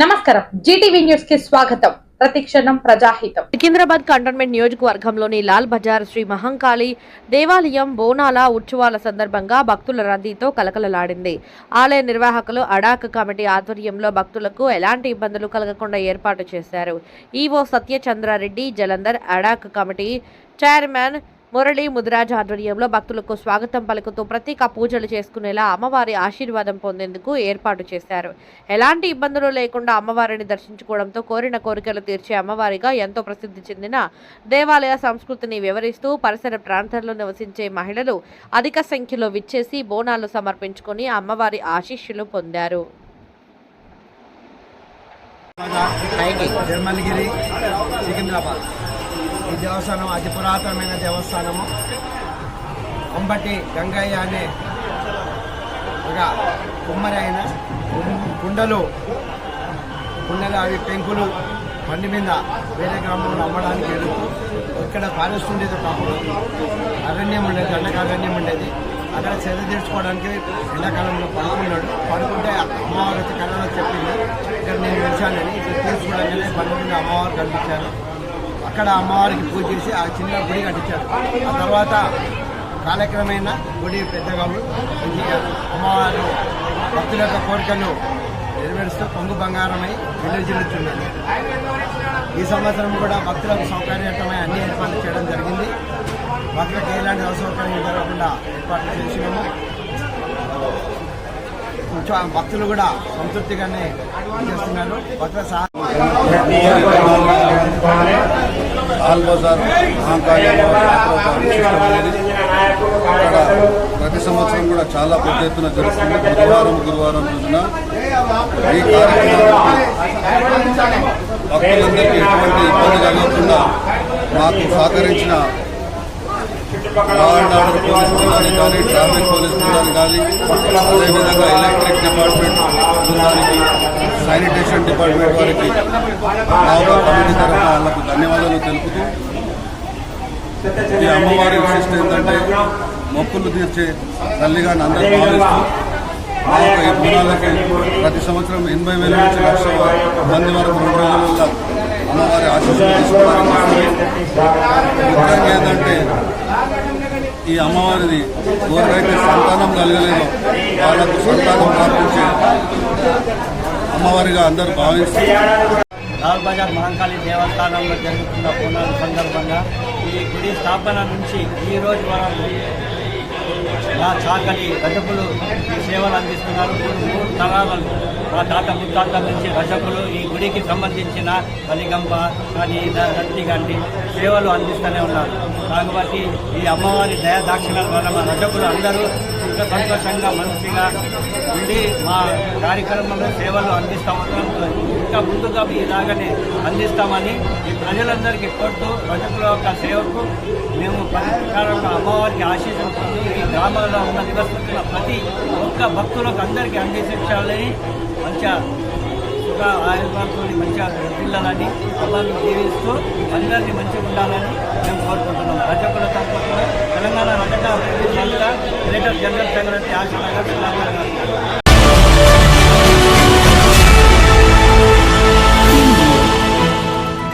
నమస్కారం. జీటీవీ న్యూస్కి స్వాగతం. ప్రతిక్షణం ప్రజాహితం. సికింద్రాబాద్ కంటోన్మెంట్ నియోజకవర్గంలోని లాల్ బజార్ శ్రీ మహంకాళి దేవాలయం బోనాల ఉత్సవాల సందర్భంగా భక్తుల రద్దీతో కలకలలాడింది. ఆలయ నిర్వాహకులు అడాక్ కమిటీ ఆధ్వర్యంలో భక్తులకు ఎలాంటి ఇబ్బందులు కలగకుండా ఏర్పాటు చేశారు. EO Satyachandrareddy Jalandhar ad hoc committee chairman Murali Mudiraj ఆధ్వర్యంలో భక్తులకు స్వాగతం పలుకుతూ ప్రత్యేక పూజలు చేసుకునేలా అమ్మవారి ఆశీర్వాదం పొందేందుకు ఏర్పాటు చేశారు ఎలాంటి ఇబ్బందులు లేకుండా అమ్మవారిని దర్శించుకోవడంతో కోరిన కోరికలు తీర్చే అమ్మవారిగా ఎంతో ప్రసిద్ధి చెందిన దేవాలయ సంస్కృతిని వివరిస్తూ పరిసర ప్రాంతాల్లో నివసించే మహిళలు అధిక సంఖ్యలో విచ్చేసి బోనాలు సమర్పించుకొని అమ్మవారి ఆశీస్సులు పొందారు సికింద్రాబాద్ ఈ దేవస్థానం అతి పురాతనమైన దేవస్థానము. అంబటి గంగయ్య అనే ఒక కుమ్మరి అయిన కుండలు కుండలు అవి పెంకులు బండి మీద వేరే గ్రామంలో అమ్మడానికి వెళుతూ ఇక్కడ ఫారెస్ట్ ఉండేది ఒకప్పుడు అరణ్యం ఉండేది ఎండక అరణ్యం ఉండేది. అక్కడ చెద తీర్చుకోవడానికి ఎండాకాలంలో పడుకున్నాడు. పడుకుంటే అమ్మవారి వచ్చి కళ్ళలో చెప్పింది ఇక్కడ నేను వెలిచానని ఇక్కడ తీర్చుకోవడానికి బండి మీద అమ్మవారు కనిపించాను అక్కడ అమ్మవారికి పూజ చేసి ఆ చిన్న గుడి కట్టించారు. ఆ తర్వాత కాలక్రమేణా గుడి పెద్దగా మంచిగా అమ్మవారు భక్తుల యొక్క కోరికలు నెరవేరుస్తూ పొంగు బంగారమై విలుజిల్లుతున్నది ఈ సంవత్సరం కూడా భక్తులకు సౌకర్యవంతమైన అన్ని ఏర్పాట్లు చేయడం జరిగింది. భక్తులకు ఎలాంటి అసౌకర్యం జరగకుండా ఏర్పాట్లు చేసినాము. కొంచెం భక్తులు కూడా సంతృప్తిగానే చేస్తున్నారు భక్తుల సహా ఆల్ బజార్ మహాకాళి ఇక్కడ ప్రతి సంవత్సరం కూడా చాలా పెద్ద ఎత్తున జరుగుతుంది. గురువారం గురువారం రోజున ఈ కార్యక్రమానికి భక్తులందరికీ ఎటువంటి ఇబ్బంది కలగకుండా మాకు సహకరించిన ఆర్డర్ పోలీస్ బృందానికి కానీ ట్రాఫిక్ పోలీస్ బృందానికి కానీ అదేవిధంగా ఎలక్ట్రిక్ డిపార్ట్మెంట్ బృందానికి శానిటేషన్ డిపార్ట్మెంట్ వారికి యొక్క కమిటీ తరఫున వాళ్ళకు ధన్యవాదాలు తెలుపుతూ ఈ అమ్మవారి విశిష్ట ఏంటంటే మొక్కులు తీర్చే తల్లిగా అందరూ భావిస్తూ మా యొక్క ఈ బృందాలకి ప్రతి సంవత్సరం ఎనభై వేల నుంచి లక్ష మంది వరకు రెండు రోజులలో అమ్మవారి ఆశీస్సులు తీసుకోవడానికి ముఖ్యంగా ఏంటంటే ఈ అమ్మవారిది ఎవరికైతే సంతానం కలగలేదో వాళ్ళకు సంతానం ప్రాప్తించే అమ్మవారిగా అందరూ భావిస్తూ లాల్ బజార్ మహంకాళి దేవస్థానంలో జరుగుతున్న పూర్ణాల సందర్భంగా ఈ గుడి స్థాపన నుంచి ఈ రోజు వరకు నా చాకలి రజకులు ఈ సేవలు అందిస్తున్నారు. తరాలు మా తాత ముత్తాతల నుంచి రజకులు ఈ గుడికి సంబంధించిన బలిగంప కానీ రత్తి కానీ సేవలు అందిస్తూనే ఉన్నారు. కాబట్టి ఈ అమ్మవారి దయా ద్వారా మా రజకులు అందరూ ఇంకా సంతోషంగా మంచిగా ఉండి మా కార్యక్రమంలో సేవలు అందిస్తామని ఇంకా ముందుగా ఇలాగనే అందిస్తామని ఈ ప్రజలందరికీ కోరుతూ రజకుల యొక్క సేవకు మేము ప్రకారంగా అమ్మవారికి ఆశీస్సులు ఈ గ్రామాల్లో ఉన్న నివసిస్తున్న ప్రతి ఒక్క భక్తులకు అందరికీ అందించాలని మంచిగా సుఖ ఆయుర్వాదంతో మంచిగా పిల్లలని అమ్మని జీవిస్తూ అందరినీ మంచిగా ఉండాలని మేము కోరుకుంటున్నాం రజకుల తప్పకుండా తెలంగాణ రకంగా అభివృద్ధి డైరెక్టర్ జనరల్ సెక్రటరీ ఆశ